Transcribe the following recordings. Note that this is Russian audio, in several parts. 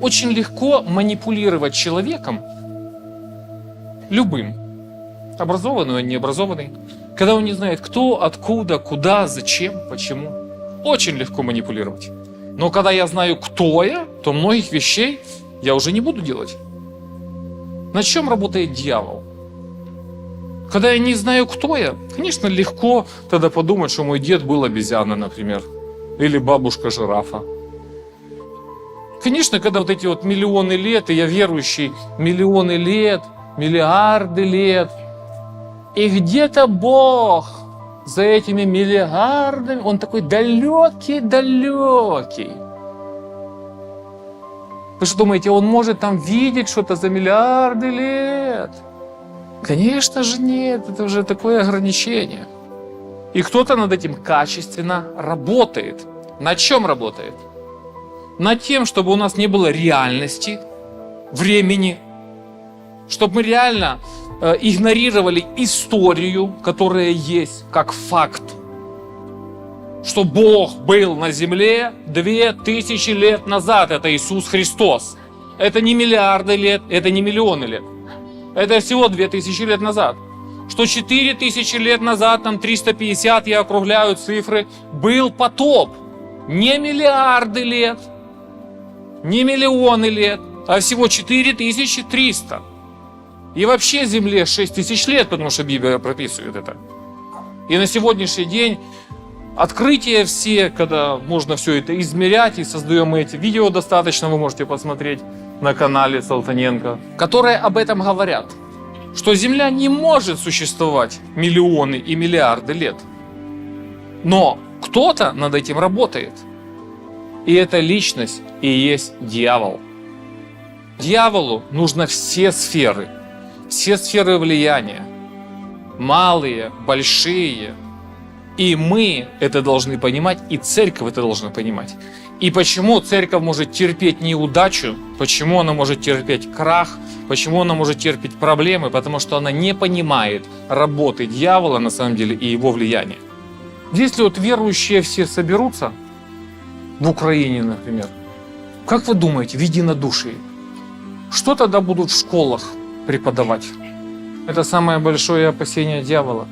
Очень легко манипулировать человеком, любым, образованный он, необразованный, когда он не знает, кто, откуда, куда, зачем, почему. Очень легко манипулировать. Но когда я знаю, кто я, то многих вещей я уже не буду делать. На чем работает дьявол? Когда я не знаю, кто я, конечно, легко тогда подумать, что мой дед был обезьяной, например, или бабушка жирафа. Конечно, когда вот эти вот миллионы лет, и я верующий миллионы лет, миллиарды лет, и где-то Бог за этими миллиардами, он такой далекий-далекий. Вы что думаете, он может там видеть что-то за миллиарды лет? Конечно же нет, это уже такое ограничение. И кто-то над этим качественно работает. На чем работает? Над тем, чтобы у нас не было реальности, времени, чтобы мы реально э, игнорировали историю, которая есть как факт, что Бог был на земле две тысячи лет назад, это Иисус Христос. Это не миллиарды лет, это не миллионы лет. Это всего две тысячи лет назад. Что четыре тысячи лет назад, там 350, я округляю цифры, был потоп. Не миллиарды лет, не миллионы лет, а всего 4300. И вообще Земле 6 тысяч лет, потому что Библия прописывает это. И на сегодняшний день открытия все, когда можно все это измерять, и создаем эти видео достаточно, вы можете посмотреть на канале Салтаненко, которые об этом говорят, что Земля не может существовать миллионы и миллиарды лет. Но кто-то над этим работает. И эта личность и есть дьявол. Дьяволу нужно все сферы, все сферы влияния. Малые, большие. И мы это должны понимать, и церковь это должна понимать. И почему церковь может терпеть неудачу, почему она может терпеть крах, почему она может терпеть проблемы, потому что она не понимает работы дьявола на самом деле и его влияния. Если вот верующие все соберутся, в Украине, например, как вы думаете, в единодушии, что тогда будут в школах преподавать? Это самое большое опасение дьявола.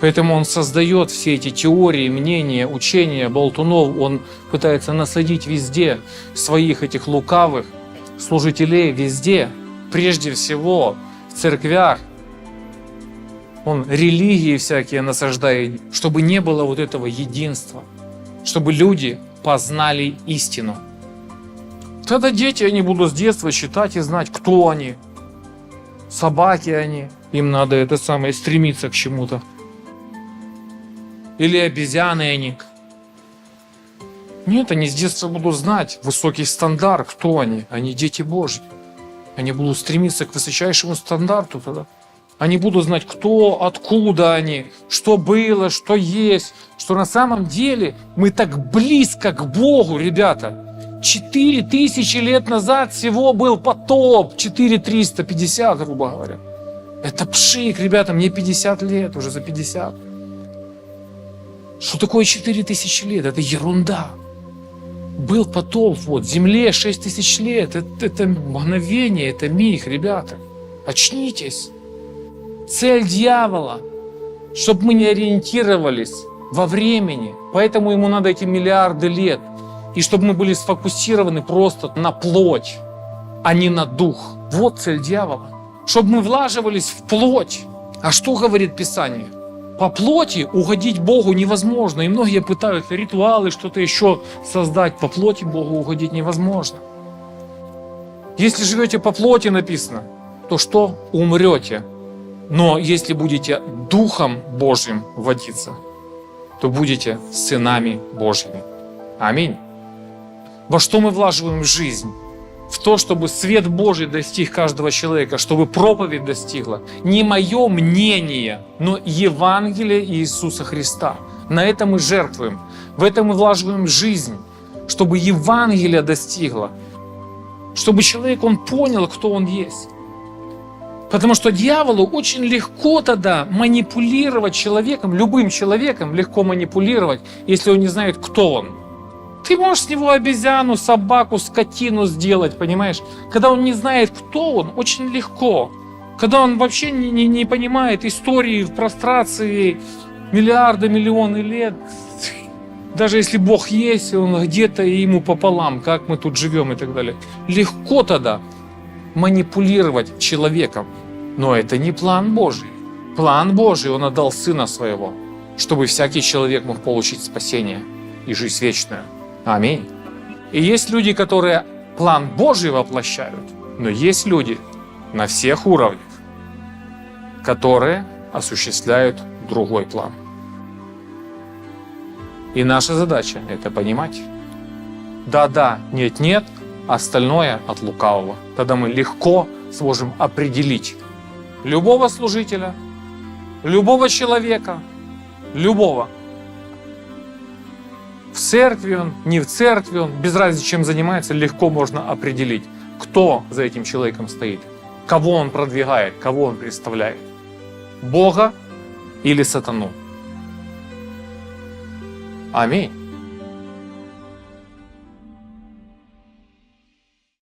Поэтому он создает все эти теории, мнения, учения болтунов. Он пытается насадить везде своих этих лукавых служителей, везде. Прежде всего в церквях. Он религии всякие насаждает, чтобы не было вот этого единства. Чтобы люди познали истину. Тогда дети, они будут с детства считать и знать, кто они. Собаки они. Им надо это самое стремиться к чему-то. Или обезьяны они. Нет, они с детства будут знать высокий стандарт, кто они. Они дети Божьи. Они будут стремиться к высочайшему стандарту тогда. Они будут знать, кто, откуда они, что было, что есть, что на самом деле мы так близко к Богу, ребята. Четыре тысячи лет назад всего был потоп, 4350, грубо говоря. Это пшик, ребята, мне 50 лет, уже за 50. Что такое 4000 лет? Это ерунда. Был потоп, вот, земле 6 тысяч лет. Это, это мгновение, это миг, ребята. Очнитесь. Цель дьявола, чтобы мы не ориентировались во времени. Поэтому ему надо эти миллиарды лет. И чтобы мы были сфокусированы просто на плоть, а не на дух. Вот цель дьявола. Чтобы мы влаживались в плоть. А что говорит Писание? По плоти угодить Богу невозможно. И многие пытаются ритуалы, что-то еще создать. По плоти Богу угодить невозможно. Если живете по плоти, написано, то что? Умрете. Но если будете Духом Божьим водиться, то будете сынами Божьими. Аминь. Во что мы влаживаем жизнь? в то, чтобы свет Божий достиг каждого человека, чтобы проповедь достигла. Не мое мнение, но Евангелие Иисуса Христа. На это мы жертвуем, в это мы влаживаем жизнь, чтобы Евангелие достигло, чтобы человек, он понял, кто он есть. Потому что дьяволу очень легко тогда манипулировать человеком, любым человеком легко манипулировать, если он не знает, кто он. Ты можешь с него обезьяну, собаку, скотину сделать, понимаешь? Когда он не знает, кто он, очень легко. Когда он вообще не, не, не понимает истории в прострации миллиарды, миллионы лет, даже если Бог есть, он где-то ему пополам, как мы тут живем и так далее. Легко тогда манипулировать человеком. Но это не план Божий. План Божий, Он отдал Сына Своего, чтобы всякий человек мог получить спасение и жизнь вечную. Аминь. И есть люди, которые план Божий воплощают, но есть люди на всех уровнях, которые осуществляют другой план. И наша задача это понимать. Да-да, нет-нет, остальное от лукавого. Тогда мы легко сможем определить любого служителя, любого человека, любого. В церкви он, не в церкви он, без разницы, чем занимается, легко можно определить, кто за этим человеком стоит, кого он продвигает, кого он представляет. Бога или сатану. Аминь.